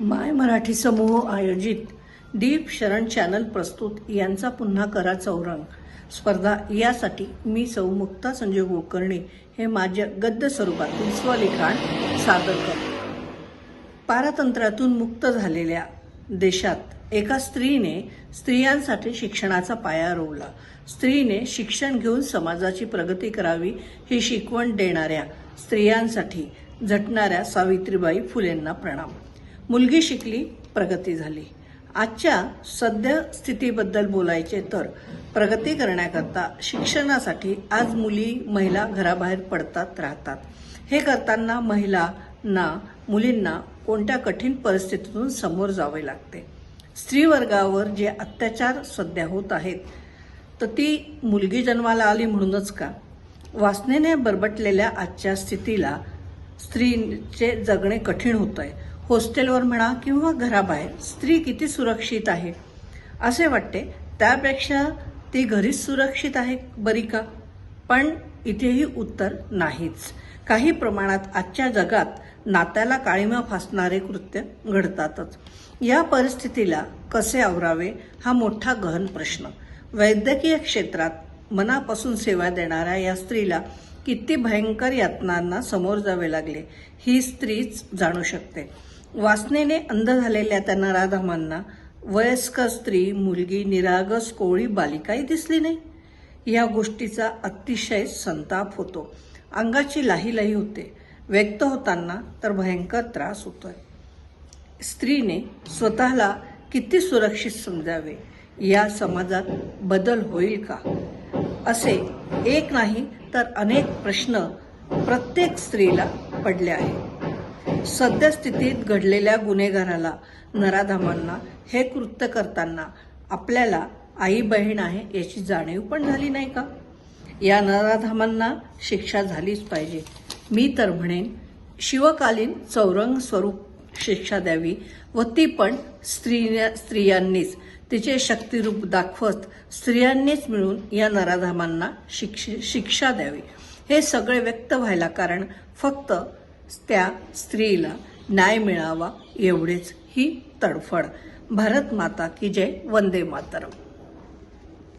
माय मराठी समूह आयोजित दीप शरण चॅनल प्रस्तुत यांचा पुन्हा करा चौरंग. स्पर्धा यासाठी मी सौ मुक्ता संजय कुलकर्णी हे माझ्या गद्य स्वरूपातील स्वलिखाण सादर करतो. पारतंत्र्यातून मुक्त झालेल्या देशात एका स्त्रीने स्त्रियांसाठी शिक्षणाचा पाया रोवला. स्त्रीने शिक्षण घेऊन समाजाची प्रगती करावी ही शिकवण देणाऱ्या स्त्रियांसाठी झटणाऱ्या सावित्रीबाई फुलेंना प्रणाम. मुलगी शिकली प्रगती झाली. आजच्या सध्या स्थितीबद्दल बोलायचे तर प्रगती करण्याकरता शिक्षणासाठी आज मुली महिला घराबाहेर पडतात राहतात. हे करताना महिलांना मुलींना कोणत्या कठीण परिस्थितीतून समोर जावे लागते? स्त्रीवर्गावर जे अत्याचार सध्या होत आहेत तर ती मुलगी जन्माला आली म्हणूनच का? वासनेने बरबटलेल्या आजच्या स्थितीला स्त्रीचे जगणे कठीण होत आहे हॉस्टेलवर म्हणा किंवा घराबाहेर स्त्री किती सुरक्षित आहे? असे वाटते त्यापेक्षा ती घरीच सुरक्षित आहे बरी का? पण इथेही उत्तर नाहीच. काही प्रमाणात आजच्या जगात नात्याला काळीमा फासणारे कृत्य घडतातच. या परिस्थितीला कसे आवरावे हा मोठा गहन प्रश्न. वैद्यकीय क्षेत्रात मनापासून सेवा देणाऱ्या या स्त्रीला किती भयंकर यातनांना समोर जावे लागले ही स्त्रीच जाणू शकते. वासनेने अंध झालेल्या त्या नराधमांना वयस्कर स्त्री मुलगी निरागस कोळी बालिकाही दिसली नाही. या गोष्टीचा अतिशय संताप होतो. अंगाची लाही लाही होते. व्यक्त होताना तर भयंकर त्रास होतोय. स्त्रीने स्वतःला किती सुरक्षित समजावे? या समाजात बदल होईल का? असे एक नाही तर अनेक प्रश्न प्रत्येक स्त्रीला पडले आहेत. सद्यस्थितीत घडलेल्या गुन्हेगाराला नराधामांना हे कृत्य करताना आपल्याला आई बहीण आहे याची जाणीव पण झाली नाही का? या नराधामांना शिक्षा झालीच पाहिजे. मी तर म्हणेन शिवकालीन चौरंग स्वरूप शिक्षा द्यावी व ती पण स्त्री स्त्रियांनीच. तिचे शक्तिरूप दाखवत स्त्रियांनीच मिळून या नराधामांना शिक्ष शिक्षा द्यावी. हे सगळे व्यक्त व्हायला कारण फक्त त्या स्त्रीला न्याय मिळावा एवढेच ही तडफड. भारत माता की जय वंदे मातरम.